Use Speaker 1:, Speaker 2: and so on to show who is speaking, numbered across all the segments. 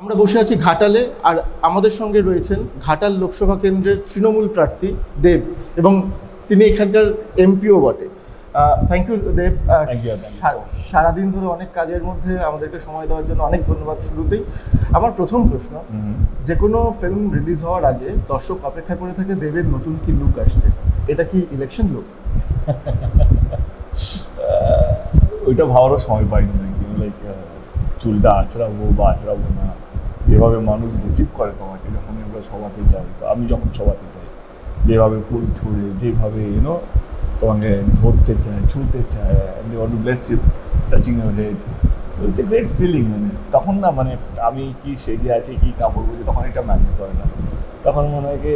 Speaker 1: আমরা বসে আছি ঘাটালে আর আমাদের সঙ্গে রয়েছেন ঘাটাল লোকসভা কেন্দ্রের তৃণমূল প্রার্থী দেব এবং তিনি এখানকার এমপিও বটে। Thank you Dev. সারাদিন ধরে অনেক কাজের মধ্যে আমাদেরকে সময় দেওয়ার জন্য অনেক ধন্যবাদ শুরুতেই। আমার প্রথম প্রশ্ন যে কোনো ফিল্ম রিলিজ হওয়ার আগে দর্শক অপেক্ষা করে থাকে দেবের নতুন কি লুক আসছে? এটা কি ইলেকশন লুক
Speaker 2: ওইটা ভাবারও সময় পাইনি লাইক চুলটা আঁচড়াবো বা আঁচড়াবো না? যেভাবে মানুষ রিসিভ করে তোমাকে যখন আমরা সবাতে যাই আমি যখন সবাতে যাই যেভাবে ফুল ছুঁড়ে যেভাবে ইউনো তোমাকে ধরতে চায় ছুঁতে চায় they want to bless you touching your head it's a great feeling মানে তখন না মানে আমি কি সেজে আছি কি কাপড় পরছি তখন এটা ম্যাটার করে না। তখন মনে হয় কি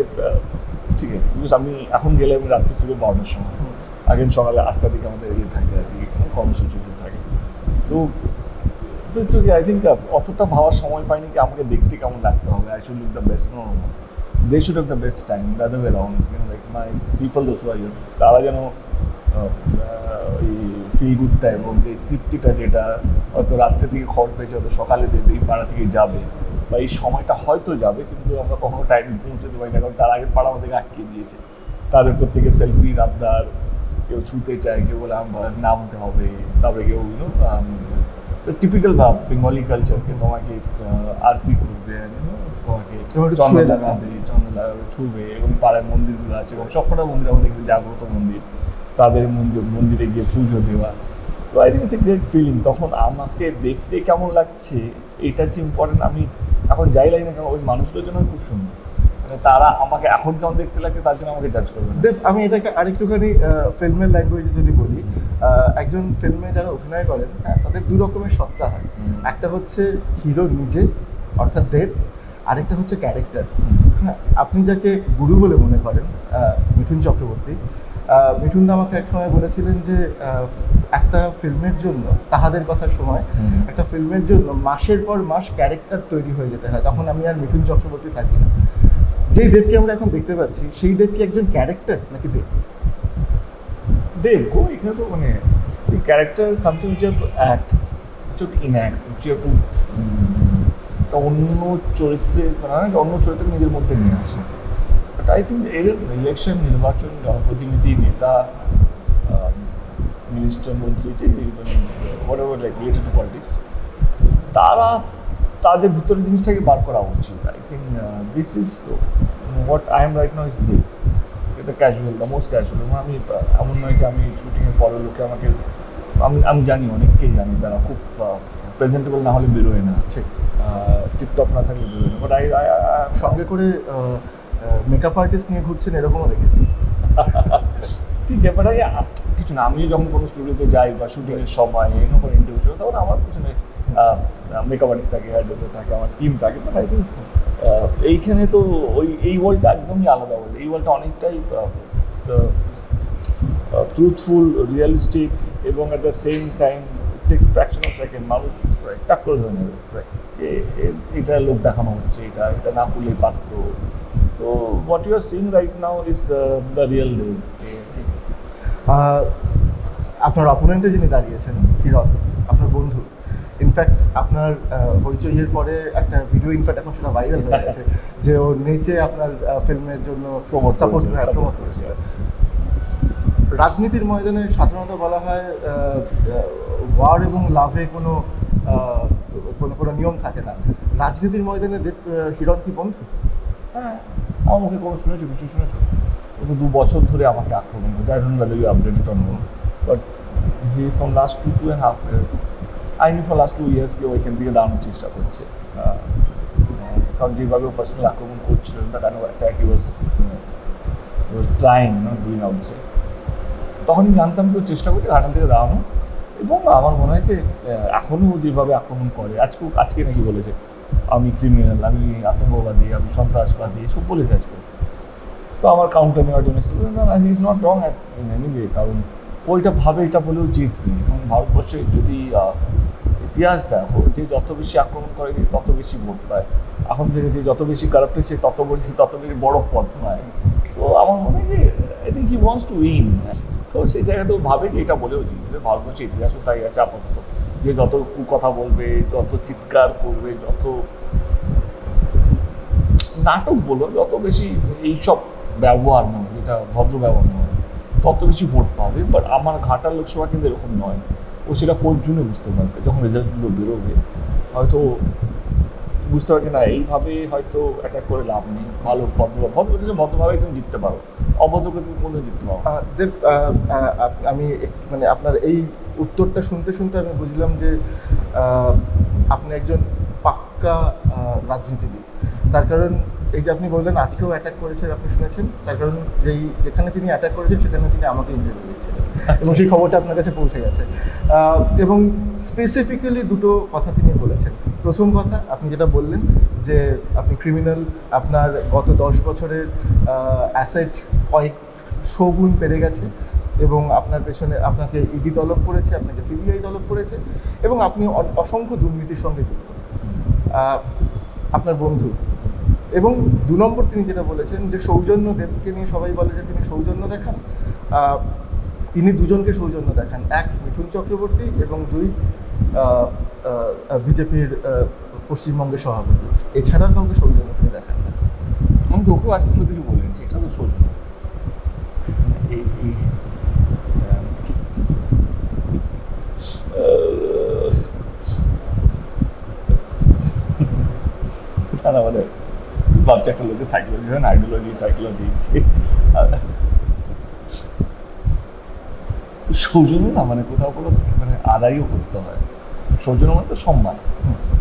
Speaker 2: ঠিক আছে বিকজ আমি এখন গেলে আমি রাত্রে ফিরে বারোটার সময়। আগের সকালে আটটার দিকে আমাদের ইয়ে থাকে আর কি কর্মসূচি থাকে। তো তো চোখে আই থিঙ্ক অতটা ভাবার সময় পাইনি কি আমাকে দেখতে কেমন লাগতে হবে। I should look the best no they should have the best time the way round like my people those why তারা যেন ওই ফিল গুডটা এবং যে তৃপ্তিটা যেটা হয়তো রাত্রে থেকে খবর পেয়েছে, হয়তো সকালে দেবে এই পাড়া থেকে যাবে বা এই সময়টা হয়তো যাবে, কিন্তু আমরা কখনো টাইম পৌঁছতে পারি না, কারণ তার আগের পাড়া আমাদেরকে আটকে দিয়েছে। তাদের প্রত্যেকে সেলফি আবদার কেউ ছুঁতে চায়, কেউ বলে আমার নামতে হবে। তারপরে কেউ টিপিক্যাল ভাব বেঙ্গলি কালচারকে তোমাকে আরতি করবে তোমাকে চন্দ্র লাগাবে চন্দ্র লাগাবে ছুবে এবং পাড়ায় মন্দিরগুলো আছে এবং সবকটা মন্দির আমাদের কিন্তু জাগ্রত মন্দির। তাদের মন্দির মন্দিরে গিয়ে পুজো দেওয়া। তো I think it's a great feeling তখন আমাকে দেখতে কেমন লাগছে এটা যে ইম্পর্টেন্ট আমি এখন যাই লাগি না কেন ওই মানুষগুলোর জন্য খুব সুন্দর। তারা আমাকে এখন কেমন দেখতে লাগছে তার জন্য আমাকে জাজ করবে
Speaker 1: দেব আমি এটাকে আরেকটুখানি ফিল্মের ল্যাঙ্গুয়েজে যদি বলি একজন ফিল্মে যারা অভিনয় করেন হ্যাঁ, তাদের দু রকমের সত্তা হয়। একটা হচ্ছে হিরো নিজে অর্থাৎ দেব আরেকটা হচ্ছে ক্যারেক্টার হ্যাঁ আপনি যাকে গুরু বলে মনে করেন মিঠুন চক্রবর্তী আহ, মিঠুন দা আমাকে এক সময় বলেছিলেন যে একটা ফিল্মের জন্য তাহাদের কথার সময় একটা ফিল্মের জন্য মাসের পর মাস ক্যারেক্টার তৈরি হয়ে যেতে হয়। তখন আমি আর মিঠুন চক্রবর্তী থাকি না। যেই দেবকে আমরা এখন দেখতে পাচ্ছি, সেই দেব কি একজন ক্যারেক্টার নাকি দেব?
Speaker 2: দেব গো, এখানে তো মানে সেই character something which have to act which have enact which have to অন্য চরিত্রে মানে অন্য চরিত্র নিজের মধ্যে নিয়ে আসে। বাট আই থিঙ্ক এর ইলেকশন নির্বাচন জনপ্রতিনিধি নেতা মিনিস্টার মন্ত্রী যে whatever like related to politics তারা তাদের ভিতরে জিনিসটাকে বার করা উচিত। I think this is what I am right now is দিক এটা ক্যাজুয়াল দ্য মোস্ট ক্যাজুয়াল এবং আমি এমন নয় কি আমি শুটিংয়ের পরের লোকে আমাকে আমি আমি জানি অনেককেই জানি তারা খুব প্রেজেন্টেবল না হলে বেরোয় না।
Speaker 1: ঠিক।
Speaker 2: টিপটপ না থাকলে বেরোয় না। বাট আই
Speaker 1: সঙ্গে করে মেকআপ আর্টিস্ট নিয়ে ঘুরছেন এরকমও দেখেছি।
Speaker 2: ঠিক আছে বাট কিছু না আমি যখন কোনো স্টুডিওতে যাই বা শুটিংয়ের সময় এনো কোনো ইন্টারভিউ তখন আমার পিছনে মেকআপ আর্টিস্ট থাকে হেয়ার ড্রেসার থাকে আমার টিম থাকে বাট আই থিঙ্ক এইখানে তো ওই এই ওয়ার্ল্ডটা একদমই আলাদা ওয়ার্ল্ড এই ওয়ার্ল্ডটা অনেকটাই ট্রুথফুল রিয়েলিস্টিক এবং at the same time takes fraction of second মানুষ টাক করে ধরে নেবে। এটা লোক দেখানো হচ্ছে এটা এটা না করলেই পারতো। তো what you are sing right now is the real day
Speaker 1: আপনার অপোনেন্টে যিনি দাঁড়িয়েছেন হিরণ আপনার বন্ধু ইনফ্যাক্ট আপনার হইচইয়ের পরে একটা ভিডিও ইনফ্যাক্ট এখন সেটা ভাইরাল হয়ে গেছে যে ও নেচে আপনার ফিল্মের জন্য
Speaker 2: Promote
Speaker 1: সাপোর্ট প্রমোট করেছিল রাজনীতির ময়দানে সাধারণত বলা হয় ওয়ার এবং লাভে কোনো কোনো কোনো নিয়ম থাকে না। রাজনীতির ময়দানে দেব হিরণ কি বন্ধু?
Speaker 2: হ্যাঁ আমার মুখে কোনো শুনেছো কিছু শুনেছো? ও তো দু বছর ধরে আমাকে আক্রমণ করছে। I don't value updated on but he from last two two and half years I নি ফর লাস্ট টু ইয়ার্স কেউ ওইখান থেকে দাঁড়ানোর চেষ্টা করছে। কারণ যেভাবে ও পার্সোনাল আক্রমণ করছিল kind of attack he was was trying not doing outside তখনই জানতাম কেউ চেষ্টা করছে ঘাটাল থেকে দাঁড়ানো। এবং আমার মনে হয় যে এখনও যেভাবে আক্রমণ করে আজকেও আজকে নাকি বলেছে, আমি ক্রিমিনাল আমি আতঙ্কবাদী, আমি সন্ত্রাসবাদী, এসব বলেছে আজকে। তো আমার কাউন্টার নেওয়ার জন্য is not wrong at in any way কারণ ওইটা ভাবে, এটা বলেও জিতবে কারণ ভারতবর্ষে যদি ইতিহাস দেখো, যে যত বেশি আক্রমণ করে, যে তত বেশি ভোট পায়। এখন থেকে যে যত বেশি কারাপ্টেড সে তত বেশি তত বেশি বড় পথ পায়। তো আমার মনে হয় যে I think he wants to win তো সেই জায়গাতেও ভাবে যে এটা বলেও জিতবে ভারতবর্ষের ইতিহাসও তাই আছে, আপাতত। যে যত কথা বলবে, যত চিৎকার করবে, যত নাটক বলো যত বেশি এইসব ব্যবহার নয় যেটা ভদ্র ব্যবহার নয় তত বেশি ভোট পাবে বাট আমার ঘাটার লোকসভা কিন্তু এরকম নয়। ও সেটা ফোর্থ জুনে বুঝতে পারবে, যখন রেজাল্টগুলো বেরোবে। হয়তো বুঝতে পারবে না, এইভাবে হয়তো অ্যাটাক করে লাভ নেই। ভালো ভদ্র ভদ্রভাবে তুমি জিততে পারো। অভদ্রকে তুমি কোনো জিততে পারো।
Speaker 1: দেব আমি মানে আপনার এই উত্তরটা শুনতে শুনতে আমি বুঝলাম যে আপনি একজন পাক্কা রাজনীতিবিদ। তার কারণ এই যে আপনি বললেন আজকেও অ্যাটাক করেছেন আপনি শুনেছেন। তার কারণ যেই যেখানে তিনি অ্যাটাক করেছেন সেখানে তিনি আমাকে ইন্টারভিউ দিচ্ছিলেন এবং সেই খবরটা আপনার কাছে পৌঁছে গেছে। এবং স্পেসিফিক্যালি দুটো কথা তিনি বলেছেন। প্রথম কথা আপনি যেটা বললেন যে আপনি ক্রিমিনাল আপনার গত দশ বছরের অ্যাসেট কয়েক শোগুণ বেড়ে গেছে এবং আপনার পেছনে আপনাকে ইডি তলব করেছে আপনাকে সিবিআই তলব করেছে এবং আপনি অসংখ্য দুর্নীতির সঙ্গে যুক্ত। আপনার বন্ধু। এবং দু নম্বর তিনি যেটা বলেছেন যে সৌজন্য দেবকে নিয়ে সবাই বলে যে তিনি সৌজন্য দেখান তিনি দুজনকে সৌজন্য দেখান এক মিথুন চক্রবর্তী এবং দুই বিজেপির পশ্চিমবঙ্গের সভাপতি এছাড়া কাউকে সৌজন্য তিনি দেখান না
Speaker 2: আমি তো ওকেও আজ পর্যন্ত কিছু বলিনি সেটা তো সোজা এই এই তারা মানে ভাবছে একটা লোকের সাইকোলজি হয় আইডিওলজি সাইকোলজি সৌজন্য না মানে কোথাও কোথাও মানে আদায়ও করতে হয়। সৌজন্য মানে তো সম্মান।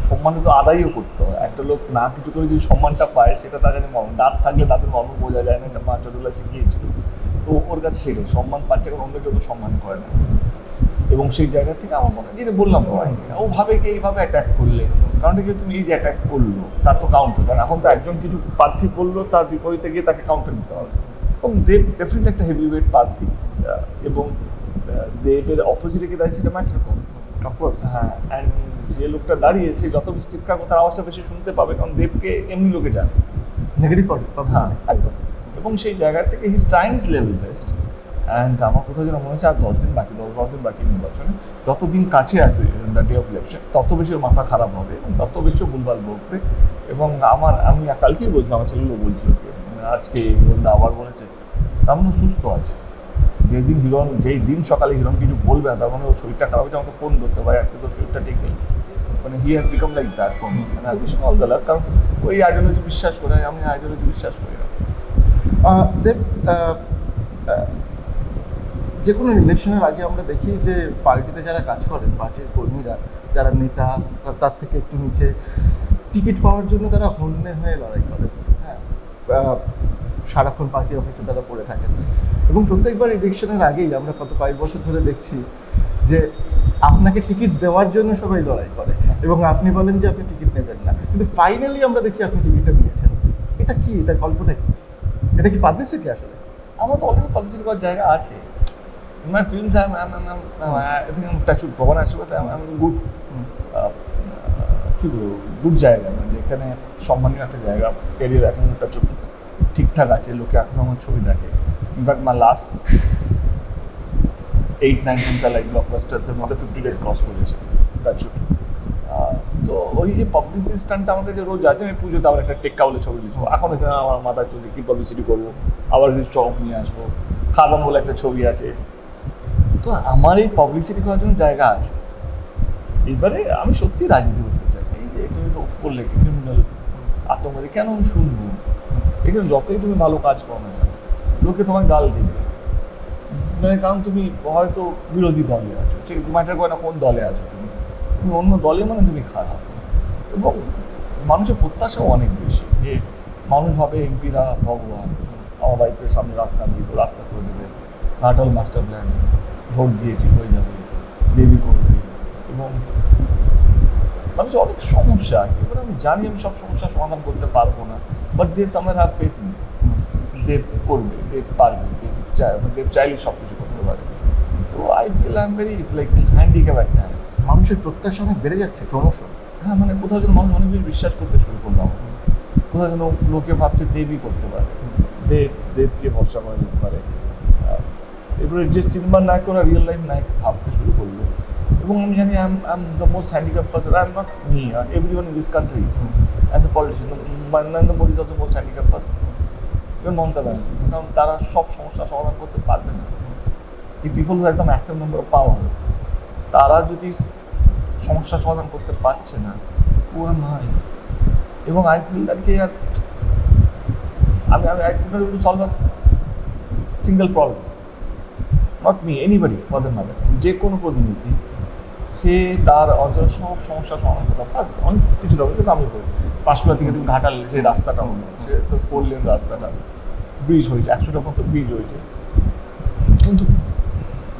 Speaker 2: সম্মানে তো আদায়ও করতে হয়। একটা লোক না কিছু করে যদি সম্মানটা পায়, সেটা তার কাছে মর্ম। দাঁত থাকলে দাঁতের মর্ম বোঝা যায় না, এটা মা ছোটবেলা শিখিয়েছিল। তো ওর কাছে সেটাই। সম্মান পাচ্ছে কারণ অন্য কেউ তো সম্মান করে না। এবং সেই জায়গা থেকে আমার মনে হয় যেটা বললাম তো ও ভাবে কি এইভাবে অ্যাটাক করলে। কারণ কি তুমি এই যে অ্যাটাক করল তার তো কাউন্টার কারণ এখন তো একজন কিছু প্রার্থী বলল তার বিপরীতে গিয়ে তাকে কাউন্টার নিতে হবে। এবং দেব ডেফিনেটলি একটা হেভি ওয়েট প্রার্থী এবং দেবের অপোজিটে গিয়ে দাঁড়িয়ে সেটা ম্যাটার করে
Speaker 1: অফকোর্স
Speaker 2: হ্যাঁ অ্যান্ড যে লোকটা দাঁড়িয়ে সে যত বেশি চিৎকার করে তার আওয়াজটা বেশি শুনতে পাবে কারণ দেবকে এমনি লোকে জানে।
Speaker 1: নেগেটিভ
Speaker 2: হ্যাঁ একদম। এবং সেই জায়গা থেকে his trying is level best and আমার কোথাও যেন মনে হচ্ছে আর দশ দিন বাকি দশ বারো দিন বাকি নির্বাচনে যত দিন কাছে আসবে দ্য ডে অফ ইলেকশন তত বেশি ওর মাথা খারাপ হবে এবং তত বেশি ভুলভাল বকবে এবং আমার আমি কালকেই বলছি আমার ছেলেগুলো বলছিল আজকে আবার বলেছে তার মানে সুস্থ আছে। যেদিন হিরণ যেই দিন সকালে হিরণ কিছু বলবে না তার মানে ওর শরীরটা খারাপ হচ্ছে আমাকে ফোন করতে পারে আজকে তোর শরীরটা ঠিক নেই। মানে he has become like that for মানে আমি অল দ্য লাক কারণ ওই আইডিওলজি বিশ্বাস করে আমি আইডিওলজি বিশ্বাস করি না।
Speaker 1: আহ, যে কোনো ইলেকশনের আগে আমরা দেখি যে পার্টিতে যারা কাজ করেন, পার্টির কর্মীরা, যারা নেতা, তার- থেকে একটু নিচে টিকিট পাওয়ার জন্য তারা হন্যে হয়ে লড়াই করেন হ্যাঁ? সারাক্ষণ পার্টি অফিসে তারা পড়ে থাকেন। এবং প্রত্যেকবার ইলেকশনের আগেই আমরা কত কয়েক বছর ধরে দেখছি যে আপনাকে টিকিট দেওয়ার জন্য সবাই লড়াই করে এবং আপনি বলেন যে আপনি টিকিট নেবেন না। কিন্তু ফাইনালি আমরা দেখি আপনি টিকিটটা নিয়েছেন। এটা কি? এটা গল্পটা কি? এটা কি পাবলিসিটি আসলে?
Speaker 2: আমার তো অলরেডি পাবলিসিটি করার জায়গা আছে। My films, I'm, I'm, I'm, I'm, I'm, I think I'm touch with ভগবান আশীর্বাদ I'm, I'm good. কি বলব গুড জায়গা মানে যেখানে সম্মানীয় একটা জায়গা ক্যারিয়ার এখন একটা ছোট ঠিকঠাক আছে লোকে এখন আমার ছবি দেখে in fact my last eight nine tens are like ব্লকবাস্টার্সের মধ্যে ফিফটি ডেজ ক্রস করেছে শুট তো ওই যে পাবলিসিটি স্টান্টটা আমাকে যে রোজ আছে আমি পুজোতে আবার একটা টেক্কা বলে ছবি দিচ্ছি। এখন এখানে আমার মাথায় চলছে কি পাবলিসিটি করব? আবার কিছু চমক নিয়ে আসব। খাদান বলে একটা ছবি আছে। তো আমার এই পাবলিসিটি করার জন্য জায়গা আছে। এবারে আমি সত্যি রাজনীতি করতে চাই। এই যে তুমি তো করলে ক্রিমিনাল আতঙ্কবাদী কেন আমি শুনব? এখানে যতই তুমি ভালো কাজ করো না লোকে তোমাকে গাল দেবে। মানে কারণ তুমি হয়তো বিরোধী দলে আছো, সে ম্যাটার করে না কোন দলে আছো তুমি। তুমি অন্য দলে মানে তুমি খারাপ। এবং মানুষের প্রত্যাশাও অনেক বেশি যে মানুষ ভাবে এমপিরা ভগবান, আমার বাড়িতে সামনে রাস্তা নেই, তো রাস্তা করে দেবে। ঘাটাল মাস্টার প্ল্যান ভোট দিয়েছি হয়ে যাবে। দেবী করবে। এবং মানুষের অনেক সমস্যা আছে। এবার আমি জানি আমি সব সমস্যার সমাধান করতে পারব না। বাট দেশ আমার হ্যাভ ফেথ ইন দেব করবে দেব পারবে দেব চাই দেব চাইলে সব কিছু করতে পারে। তো I feel I am very like handicap একটা
Speaker 1: মানুষের প্রত্যাশা অনেক বেড়ে যাচ্ছে ক্রমশ।
Speaker 2: হ্যাঁ মানে কোথাও যেন মানুষ অনেক বেশি বিশ্বাস করতে শুরু করলাম কোথাও যেন লোকে ভাবছে দেবই করতে পারে। দেব দেবকে ভরসা করা যেতে পারে। এবারে যে সিনেমা নায়ক করে রিয়েল লাইফ নায়ক ভাবতে শুরু করল। এবং আমি জানি I am the most handicap person I am not me every one in this country as a politician Narendra Modi also most handicap person even Mamata Banerjee কারণ তারা সব সমস্যা সমাধান করতে পারবে না। এই people who has the maximum number of power তারা যদি সমস্যা সমাধান করতে পারছে না ও নয় এবং আই ফিল দ্যাট কি আর, আমি আমি I could to solve a single problem not me anybody for the matter যে কোনো প্রতিনিধি, সে তার অঞ্চলের সব সমস্যার সমাধান করতে অনেক কিছু হবে কিন্তু আমি বলি পাঁচকুড়া থেকে তুমি ঘাটাল সেই রাস্তাটা হলো সে তো ফোর লেন রাস্তাটা ব্রিজ হয়েছে, একশোটা মতো ব্রিজ হয়েছে। কিন্তু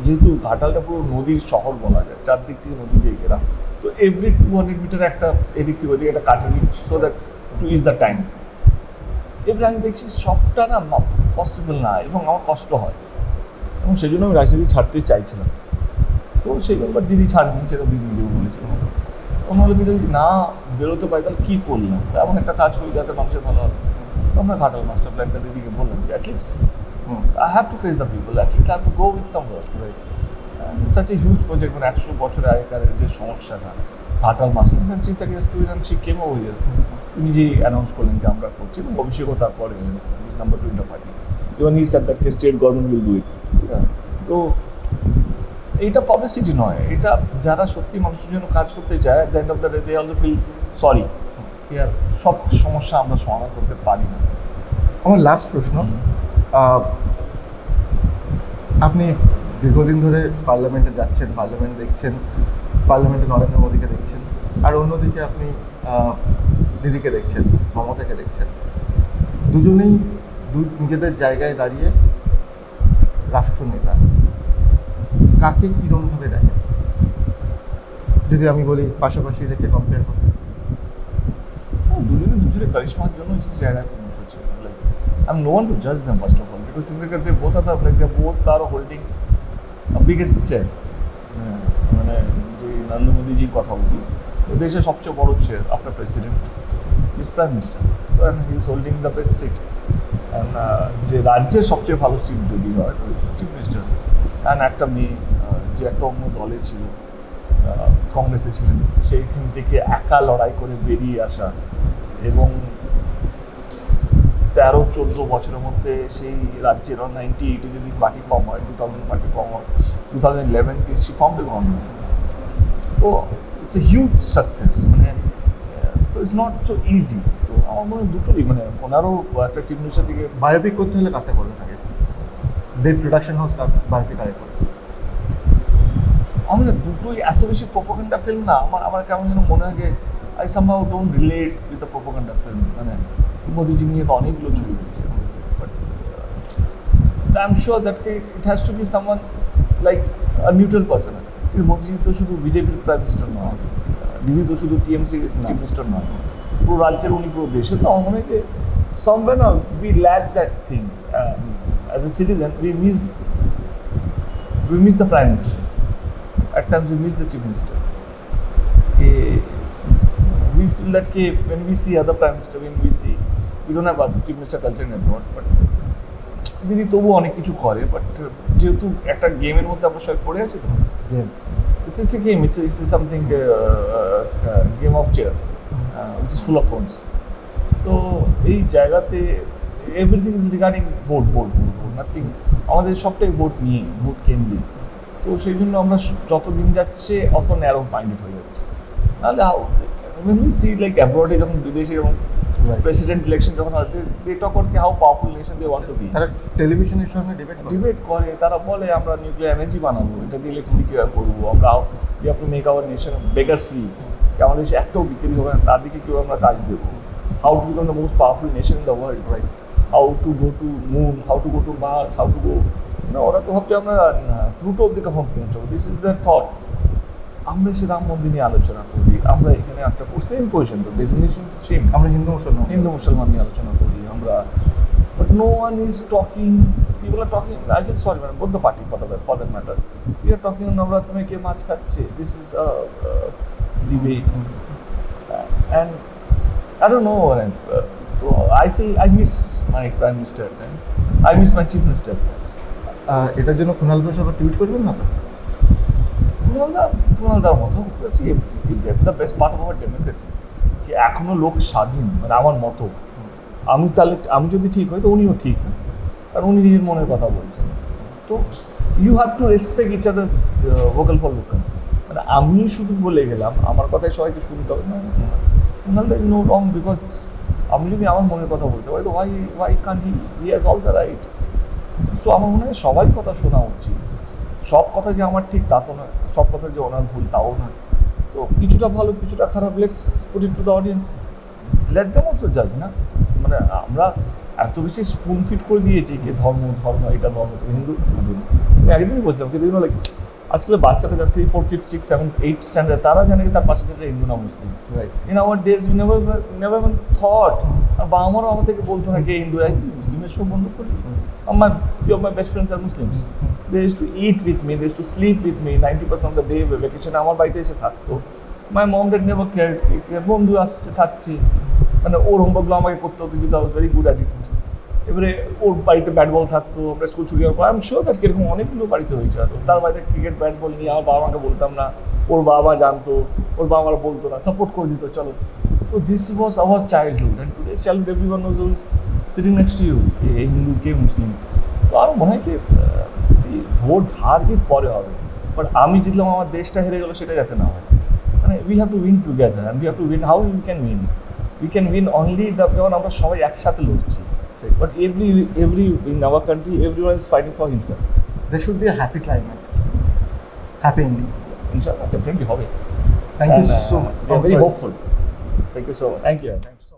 Speaker 2: যেহেতু ঘাটালটা পুরো নদীর শহর বলা যায়, চারদিক থেকে নদী দিয়ে ঘেরা, তো এভরি টু হান্ড্রেড মিটার একটা এদিক থেকে ওদিকে একটা কাঠের so that too is the time এবার আমি দেখছি সবটা না পসিবল না, এবং আমার কষ্ট হয়। এবং সেই জন্য আমি রাজনীতি ছাড়তে চাইছিলাম তো সেই ব্যাপার দিদি ছাড়েনি সেটা দিদি নিজেও বলেছিল হলো যদি না বেরোতে পারি তাহলে কী করলাম তো এমন একটা কাজ করি যাতে মানুষের ভালো হবে তো আমরা ঘাটাল মাস্টার প্ল্যানটা দিদিকে বললাম যে at least the people. At least I have to go with some work. Right? And it's such a huge project মানে একশো বছরের আগেকারের যে সমস্যাটা Ghatal Masud then she second student she came over here নিজেই অ্যানাউন্স করলেন যে আমরা করছি এবং অভিষেকও তারপরে number two in the party even he sir that state government will do it তো এইটা পাবলিসিটি নয় এটা যারা সত্যি মানুষের জন্য কাজ করতে চায় the end of the day they also feel sorry ইয়ার সব সমস্যা আমরা সমাধান করতে পারি না।
Speaker 1: আমার লাস্ট প্রশ্ন আপনি দীর্ঘদিন ধরে পার্লামেন্টে যাচ্ছেন পার্লামেন্ট দেখছেন পার্লামেন্টে নরেন্দ্র মোদীকে দেখছেন আর অন্যদিকে আপনি দিদিকে দেখছেন মমতাকে দেখছেন। দুজনেই দু নিজেদের জায়গায় দাঁড়িয়ে রাষ্ট্রনেতা। কাকে কীরমভাবে দেখেন? যদি আমি বলি পাশাপাশি রেখে কম্পেয়ার করতে।
Speaker 2: হ্যাঁ, দুজনে দুজনের কারিশমার জন্য সেই জায়গায় পৌঁছেছে like I am no one to জাজ them first of all because single they both are like they both are holding biggest chair মানে যে নরেন্দ্র মোদীজির কথা বলি তো দেশের সবচেয়ে বড় chair after president is prime minister তো and he is holding the best seat যে রাজ্যের সবচেয়ে ভালো সিট যদি হয় তো চিফ মিনিস্টার অ্যান্ড একটা মেয়ে যে একটা অন্য দলে ছিল কংগ্রেসে ছিলেন, সেইখান থেকে একা লড়াই করে বেরিয়ে আসা এবং তেরো, চোদ্দ বছরের মধ্যে সেই রাজ্যের নাইনটি এইটে যদি পার্টি ফর্ম হয় টু থাউজেন্ড পার্টি ফর্ম হয় টু থাউজেন্ড ইলেভেনতে সি ফর্ম দ্য গভর্নমেন্ট তো ইটস এ হিউজ সাকসেস মানে তো ইটস নট সো ইজি আমার মনে হয় দুটোই মানে ওনারও একটা মিনিস্টার থেকে
Speaker 1: বায়োপিক করতে হলে কাটতে করবেন আগে? দেব প্রোডাকশন হাউস বায়োপিক আগে করবে
Speaker 2: আমার না দুটোই এত বেশি প্রোপোগান্ডা ফিল্ম না আমার আমার কেমন যেন মনে হয় I somehow don't relate with the propaganda film মানে মোদিজি নিয়ে তো অনেকগুলো ছবি হয়েছে but I am sure that it has to be someone like neutral person কিন্তু মোদিজি তো শুধু বিজেপির প্রাইম মিনিস্টার নয় দিদি তো শুধু টিএমসি চিফ মিনিস্টার নয়। পুরো রাজ্যের উনি পুরো দেশে। তো আমার মনে হয় যে সামওয়ে না we lack that thing as a citizen we miss we miss the prime minister at times we miss the chief minister. Eh, we feel that ke, when we see other prime minister, when we see, we don't have a chief minister culture in abroad, but দিদি তবু অনেক কিছু করে but যেহেতু একটা গেমের মধ্যে আমরা সবাই পড়ে আছি তো
Speaker 1: game
Speaker 2: it's it's a game it's it's something game of chair which is full of thorns তো এই জায়গাতে everything is regarding vote vote vote vote nothing আমাদের সবটাই ভোট নিয়ে ভোট কেন্দ্রিক। তো সেই জন্য আমরা স- যত দিন যাচ্ছে অত ন্যারো মাইন্ডেড হয়ে যাচ্ছে। নাহলে হাউ see like abroad যখন বিদেশে যখন
Speaker 1: Right.
Speaker 2: প্রেসিডেন্ট ইলেকশন যখন হয় they talk on how powerful nation they want to be
Speaker 1: তারা টেলিভিশনের সঙ্গে ডিবেট
Speaker 2: ডিবেট করে তারা বলে আমরা নিউক্লিয়ার এনার্জি বানাবো এটা দিয়ে ইলেকট্রিসিটি কীভাবে করব। আমরা you have to make our nation beggar free আমাদের দেশে একটাও বিক্রি হবে না তার দিকে কীভাবে আমরা কাজ দেবো? How to become the most powerful nation in the world right how to go to moon how to go to Mars how to go না ওরা তো ভাবছে আমরা প্লুটো অব্দি কখন পৌঁছাবো? দিস ইজ দ্য থট আমরা এসে রাম মন্দির নিয়ে আলোচনা করি আমরা এখানে একটা সেম পজিশন তো ডেফিনেশন সেম
Speaker 1: আমরা হিন্দু মুসলমান।
Speaker 2: হিন্দু মুসলমান নিয়ে আলোচনা করি আমরা। But no one is talking people are talking I feel sorry মানে বোধ the party for the for that matter we are talking নবরাত্রে কে মাছ খাচ্ছে? This is debate and I don't know তো I feel I miss my prime minister I miss my chief minister
Speaker 1: ah, এটার জন্য কুণাল ঘোষ আবার tweet করবেন না
Speaker 2: কুণালদা কুণালদার মতো। The best part of our democracy কি এখনও লোক স্বাধীন মানে আমার মতো। আমি তাহলে আমি যদি ঠিক হই তো উনিও ঠিক। আর উনি নিজের মনের কথা বলছেন। তো you have to respect each others vocal for local আমি শুধু বলে গেলাম, আমার কথাই সবাইকে শুনতে হবে। না কুণালদা ইজ নো রং বিকজ আমি যদি আমার মনের কথা বলতে পারি, তো why why can he has all the right so আমার মনে হয় সবাই কথা শোনা উচিত। সব কথা যে আমার ঠিক, তা তো নয়। সব কথা যে ওনার ভুল, তাও নয়। তো কিছুটা ভালো, কিছুটা খারাপ let's put it to the audience let them also জাজ না? মানে আমরা এত বেশি স্পুন ফিট করে দিয়েছি যে ধর্ম ধর্ম, এটা ধর্ম তুমি হিন্দু আমি একদিনই বলছিলাম, কিন্তু লাইক আজকাল বাচ্চারা যারা three four five six seven eight standard তারা জানে কি তার পাশে যেটা হিন্দু না Muslim in our days we never never even thought are বাবা মারাও আমাদেরকে বলতো না কে হিন্দু এই তুই মুসলিমের সব বন্ধ করলি আমার few of my best friends are Muslims. They used to eat with me, they used to sleep with me 90% of the day vacation আমার বাড়িতে এসে থাকতো। My mom dad never care বন্ধু আসছে থাকছে। মানে ওর হোমওয়ার্কগুলো আমাকে করতে হতো যেটা was very good at it এবারে ওর বাড়িতে ব্যাট বল থাকতো, আমরা স্কুল ছুটি হওয়ার পর আমি শিওর দ্যাট কীরকম অনেকগুলো বাড়িতে হয়েছে। হয়তো তার বাড়িতে ক্রিকেট ব্যাট বল নিয়ে আমার বাবা মাকে বলতাম না, ওর বাবা জানতো, ওর বাবা মারা বলতো না সাপোর্ট করে দিত, চলো। তো this was our childhood and today childhood every one knows sitting next you কে হিন্দু, কে মুসলিম। তো আমার মনে হয় কি সি ভোট হার জিত পরে হবে। বাট আমি জিতলাম, আমার দেশটা হেরে গেলো, সেটা যাতে না হয়। মানে we have to win together and we have to win how you can win we can win only যখন আমরা সবাই একসাথে লড়ছি।
Speaker 1: But
Speaker 2: every every in our country, everyone is fighting for himself. There should
Speaker 1: be a happy climax, happy ending. Inshallah,
Speaker 2: definitely hobby. Thank
Speaker 1: and, you so
Speaker 2: uh, much.
Speaker 1: We are very hopeful.
Speaker 2: Thank you so much. Thank you. Thank you so much.